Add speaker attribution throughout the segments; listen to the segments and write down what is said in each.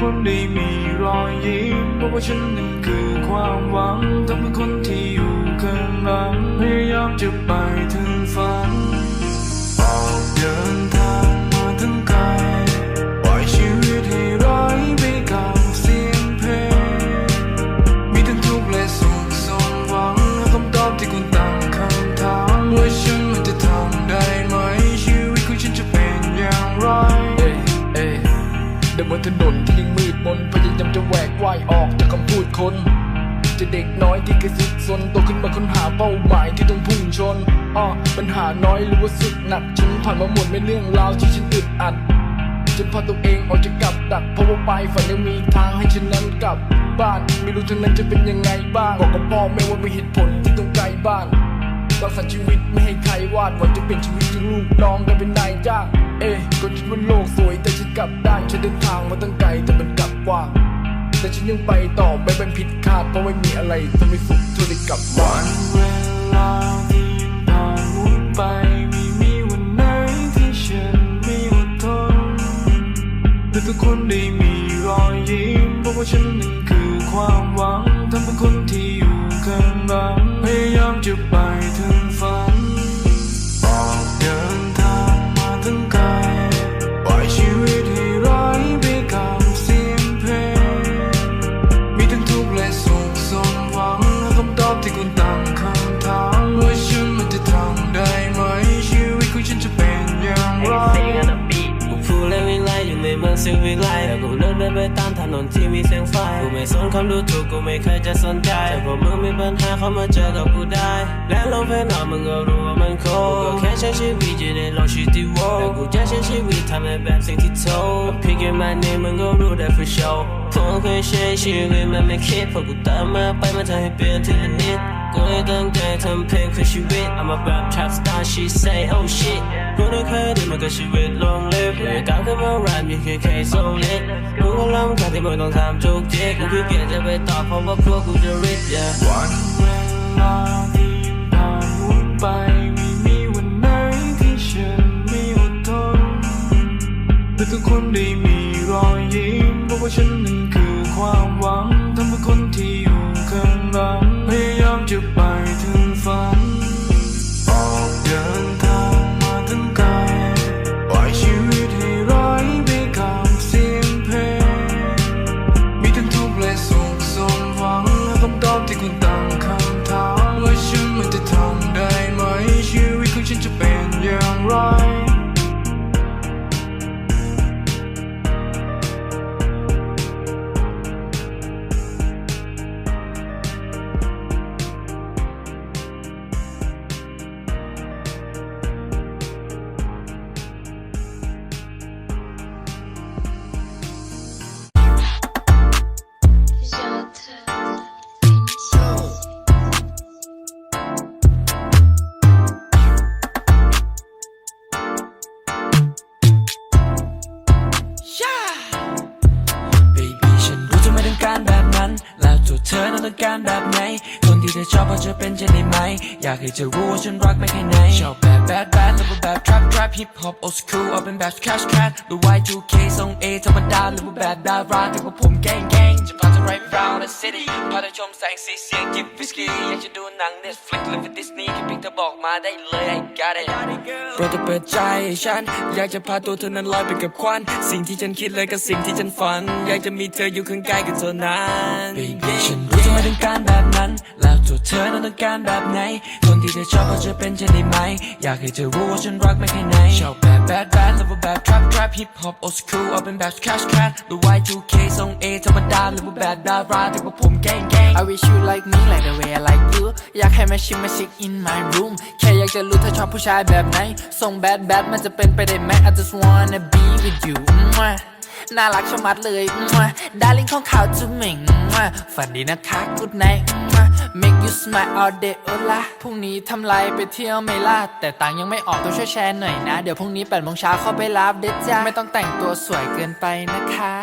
Speaker 1: คนได้มีรอยยิ้มเพราะว่าฉันนั้นคือความหวังทำให้คนที่อยู่ข้างหลังพยายามจะไปถึงฝันออกเดินทางมาถึงไกลปล่อยชีวิตให้ไหลไปกับเสียงเพลงมีทั้งทุกข์และสุขสมหวังและคำตอบที่คุณตั้งคำถามว่าฉันมันจะทำได้ไหมชีวิตของฉันจะเป็นอย่างไร
Speaker 2: เอ้ยเอ้ยเดินบนถนนามจะแหวกว่ายออกจากคำพูดคน จะเด็กน้อยที่กระสุดซนโตขึ้นมาค้นหาเป้าหมายที่ต้องพุ่งชนอ้อปัญหาน้อยหรือว่าสุดหนักฉันผ่านมาหมดไม่เรื่องราวที่ฉันอึดอัดจนพาตัวเองออกจากกับดักเพราะว่าไปฝันยังมีทางให้ฉันนั้นกลับบ้านไม่รู้ทั้งนั้นจะเป็นยังไงบ้างบอกกับพ่อแม่ว่ามีเหตุผลที่ต้องไกลบ้านรักษาชีวิตไม่ให้ใครวาดหวังจะเป็นชีวิตที่ลูกน้องกลายเป็นนายจ้าง เอ๊ก็คิดว่าโลกสวยแต่ฉันกลับได้านฉันเดินทางมาตั้งไกลแต่มันกลับกว้าง แต่ฉันยังไปต่อไม่เป็นผิดคาดเพราะไม่มีอะไรทำให้สุขเธอได้กลับบ้า
Speaker 1: วันเวลาที่ผ่านหมุนไปไม่มีวันไหนที่ฉันไม่อดทนแต่ทุกคนได้มีรอยยิ้มเพราะว่าฉันนั้นคือความ เมืองสิ่งวิไล
Speaker 3: แต่กูเลือกเดินไปตามถนนที่มีแสงไฟ กูไม่สนคำดูถูกกูไม่เคยจะสนใจแต่พอมึงมีปัญหาเข้ามาเจอกับกูได้ และลงเพลงหน่อยมึงก็รู้ว่ามันโคตรกูก็แค่ใช้ชีวิตจะได้ลกชีวิตที่โว้แต่กูจะใช้ชีวิตทำในแบบสิ่งที่โทร I'm picking my name มึงก็รู้ได้ for sure ผมเคยใช้ชีวิตมันไม่คิดเพราะกูตามมาไปมันทำให้เปลี่ยนทีละนิดกูเลยตั้งใจทำเพลงเพื่อชีวิต I'm a rap trap star she say oh shit กูได้เคยได้มันกับชีวิตลงเล็บเลยก้าวขึ้นมาแรปยังแค่แค่โซล็กกูก็ลำคาที่มึงต้องทำจุกจิกกูขี้เกียจจะไปตอบเพราะว่าพวกกูจะริด yeah
Speaker 1: วัน การ
Speaker 2: แบบไหน คนที่เธอชอบพอจะเป็นจะได้ไหม อยากให้เธอรู้ว่าฉันรักไม่แค่ไหน ชอบแบบ bad bad หรือว่าแบบ trap trap hip hop old school เอาเป็นแบบ cash cat หรือ Y2K ทรง A ธรรมดาหรือว่าแบบดาราแต่ว่าผมแกล้งแกล้งจะพาเธอ right round the city พาเธอชมแสงสีเสียงจิบวิสกี้อยากจะดูหนัง Netflix หรือว่า Disney แค่เพียงเธอบอกมาได้เลย I got it โปรดเธอเปิดใจให้ฉัน อยากจะพาตัวเธอนั้นลอยไปกับควัน สิ่งที่ฉันคิดเลยกับสิ่งที่ฉันฝัน อยากจะมีเธออยู่ข้างกายกับเธอนั้น Baby ฉันรู้เธอ ไม่ต้องการแบบนั้น แล้วตัวเธอนั้นต้องการแบบไหน คนที่เธอชอบพอจะเป็นฉันได้ไหม อยากให้เธอรู้ว่าฉันรักไม่แค่ไหน ชอบแบบ bad bad หรือว่าแบบ trap trap hip hop old school เอาเป็นแบบ cash cat หรือ Y2K ทรง A ธรรมดาหรือว่าแบบดาราแต่ว่าผมแกงแกง
Speaker 4: I wish you like me like the way I like you อยากให้มาชิมมาชิค in my room แค่อยากจะรู้เธอชอบผู้ชายแบบไหนส่ง bad bad มันจะเป็นไปได้ไหม I just wanna be with you มั่ว น่ารักชะมัดเลยมั่วดาริ่งของเขาจะเหม่งมั่วฝันดีนะคะ good night มั่ว make you smile all day โอละพรุ่งนี้ทำไรไปเที่ยวไม่ล่าแต่ตังค์ยังไม่ออกต้องช่วยแชร์หน่อยนะ เดี๋ยวพรุ่งนี้8โมงเช้าเข้าไปรับเด็ดจ้าไม่ต้องแต่งตัวสวยเกินไปนะคะ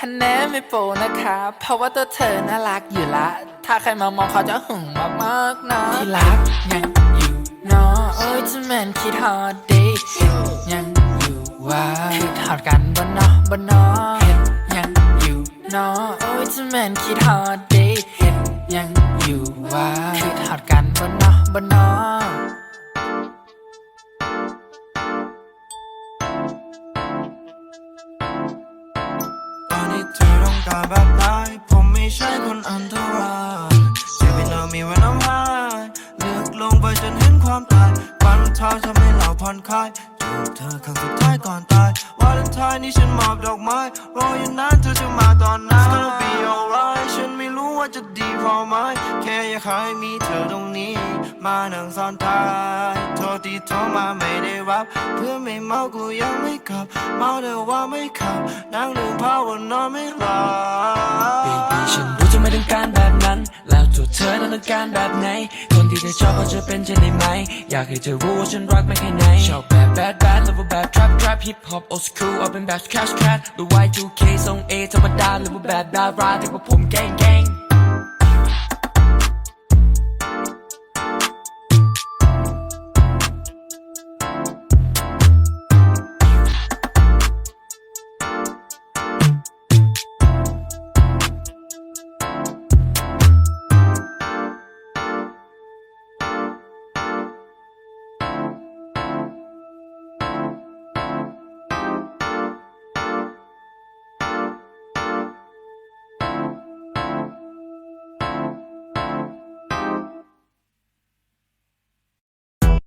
Speaker 4: ฮันแน่ไม่โปนะคะ เพราะว่าตัวเธอน่ารักอยู่ละ ถ้าใครมามองเขาจะหึงมากๆนะที่รักยังอยู่เนาะเอ้ยจะแม่นคิดฮอดเดย์ยังอยู่ ว่าคิดฮอดกันบนเนาะบนเนาะเฮ็ดยังอยู่นอโอ้ยจะแม่นคิดฮอดเดย์เห็นยังอยู่ว่าคิดฮอดกันบนนอบนนอ
Speaker 1: ตอนนี้เธอต้องการแบบไหนผมไม่ใช่คนอันตรายเจ็บเป็นเอามีวันน้ำหายลึกลงไปจนเห็นความตายวันเท้าทำให้เราผ่อนคลายจูบ เธอครั้งสุดท้ายก่อนตายวาเลนไทน์นี้ฉันมอบดอกไม้รออยู่นานเธอจะมาตอนไหน It's gonna be alright ฉันไม่รู้ว่าจะดีพอไหมแค่อยากให้มีเธอตรงนี้ มานั่งซ้อนท้ายโทษที่โทรมาไม่ได้รับเพื่อไม่เมากูยังไม่ขับ เมาแต่ว่าไม่ขับนั่งลืมภาวนอนไม่หลับ
Speaker 2: Baby ฉันรู้เธอไม่ต้องการแบบ ตัวเธอนั้นต้องการแบบไหน คนที่เธอชอบเขาจะเป็นเช่นได้ไหม อยากให้เธอรู้ว่าฉันรักไม่แค่ไหน ชอบแบบแบดแบดแล้ว่าแบบทรัพทรัพฮิปฮอปโอสคูลเอาเป็นแบบแคชแคชหรือ Y2K ทรง A ธรรมดาหรือว่าแบบดาราที่ว่าผมแกงแกง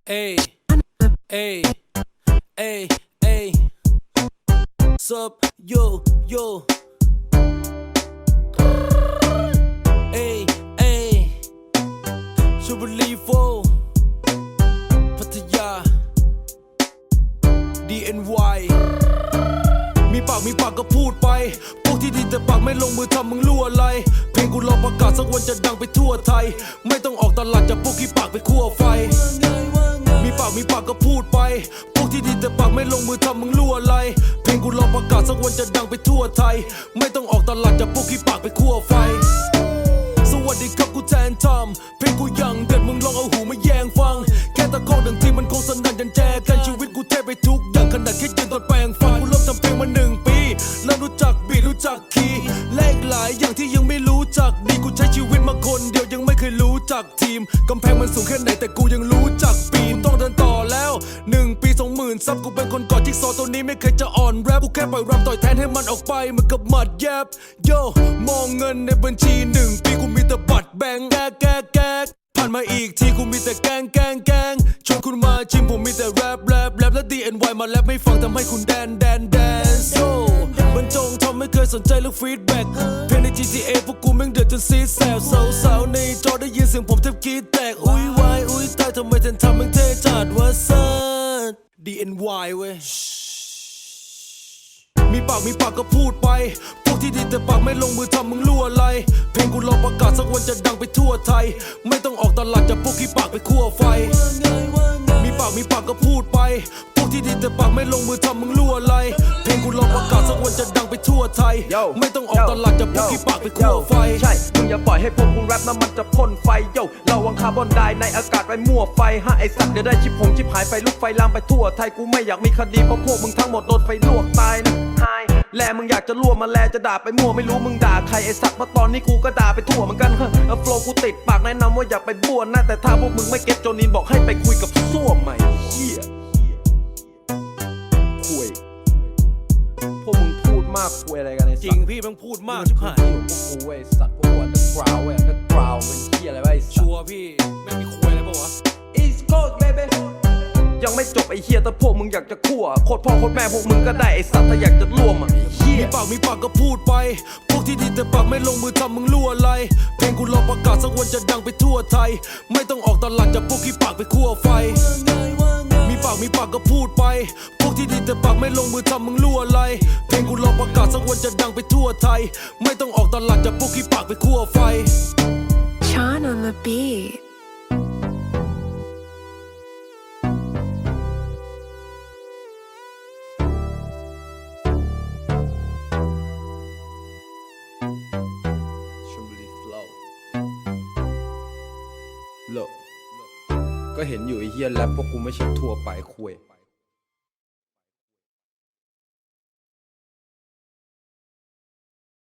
Speaker 3: Ay, ay, ay, ay. Sup, yo, yo. Ay, ay. Super Levo. พัทยา DNY มีปากมีปากก็พูดไป พวกที่ดีแต่ปากไม่ลงมือทำมึงรั่วอะไร เพลงกูรอประกาศสักวันจะดังไปทั่วไทย ไม่ต้องออกตลาดจากพวกที่ปากไปคั่วไฟ มีปากมีปากก็พูดไป พวกที่ดีแต่ปากไม่ลงมือทำมึงรั่วอะไร เพลงกูรอประกาศสักวันจะดังไปทั่วไทย ไม่ต้องออกตลาดจากพวกที่ปากไปคั่วไฟ สวัสดีครับกูแทนทอมเพลงกูยังเด็ดมึงลองเอาหูมาแย ไม่เคยจะอ่อนแรปกูแค่ปล่อยรำต่อยแทนให้มันออกไปเหมือนกับหมัดแยบโยมองเงินในบัญชีหนึ่งปีกูมีแต่บัตรแบงแกกแกกแกกผ่านมาอีกทีกูมีแต่แกงแกงแกงชวนคุณมาชิมผมมีแต่แรปแรปแรปและ DNY มาแรปไม่ฟังทำให้คุณแดนแดนแดนโซบรรจงทำไม่เคยสนใจเรื่องฟีดแบ็กเพลงใน GTA พวกกูแม่งเดือดจนซีดแสบสาวๆในจอได้ยินเสียงผมแทบกรีดแตกอุ้ยวายอุ้ยตายทำไมฉันทำแม่งเท่จัดว่าซัด DNY เว้ย มีปากมีปากก็พูดไป พวกที่ดีแต่ปากไม่ลงมือทำมึงรั่วอะไร เพลงกูรอประกาศสักวันจะดังไปทั่วไทย ไม่ต้องออกตลาดจากพวกที่ปากไปคั่วไฟ มีปากมีปากก็พูดไป พวกที่ดีแต่ปากไม่ลงมือทำมึงรั่วอะไร ประกาศสักวันจะดังไปทั่วไทยไม่ต้องออกตลาดจากพวกที่ปากไปคั่วไฟ
Speaker 5: ใช่มึงอย่าปล่อยให้พวกกูแรปน้ำมันจะพ่นไฟโยเราวังคาร์บอนไดในอากาศไปมั่วไฟฮะไอสัตว์เดี๋ยวได้ชิบผงชิบหายไฟลุกไฟลามไปทั่วไทยกูไม่อยากมีคดีเพราะพวกมึงทั้งหมดโดนไฟลวกตายนะไฮแลมึงอยากจะรั่วมาแลจะด่าไปมั่วไม่รู้มึงด่าใครไอสัตว์เพราตอนนี้กูก็ด่าไปทั่วเหมือนกันเฮ้ยโฟล์กูติดปากแนะนำว่าอย่าไปบ้วนนะแต่ถ้าพวกมึงไม่เก็ตโจนินบอกให้ไปคุยกับส้วมใหม่เหี้ยากคุยอะไรกันไอสัตว์
Speaker 3: จริงพี่มึงพูดมากชิบหาย
Speaker 5: พวกกูเว้ยสัตว์พวกกูอันเดอร์กราวเว้ยอันเดอร์กราวเป็นเหี้ยอะไรวะไอ้สัต
Speaker 3: ชั
Speaker 5: ว์
Speaker 3: วร์พี่ไม่มีคุยอะไรปะวะ
Speaker 5: East Coast baby ยังไม่จบไอ้เหี้ยแต่พวกมึงอยากจะคั่วโคตรพ่อโคตรแม่พวกมึงก็ได้ไอ้สัตว์ถ้าอยากจะร่วมอะไอ้เหี้ย
Speaker 3: มีปากมีปากก็พูดไป พวกที่ดีแต่ปากไม่ลงมือทำมึงรั่วอะไร เพลงกูรอประกาศสักวันจะดังไปทั่วไทย ไม่ต้องออกตลาดจากพวกที่ปากไปคั่วไฟ มีปากมีปากก็พูดไป พวกที่ดีแต่ปากไม่ลงมือทำมึงรั่วอะไร เพลงกูรอประกาศสักวันจะดังไปทั่วไทย ไม่ต้องออกตลาดจากพวกที่ปากไปคั่วไฟ
Speaker 6: Sean on the beat.
Speaker 5: Chumley Flow โลก ก็เห็นอยู่ไอ้เฮี้ยแรปพวกกูไม่ใช่ทั่วไปคุย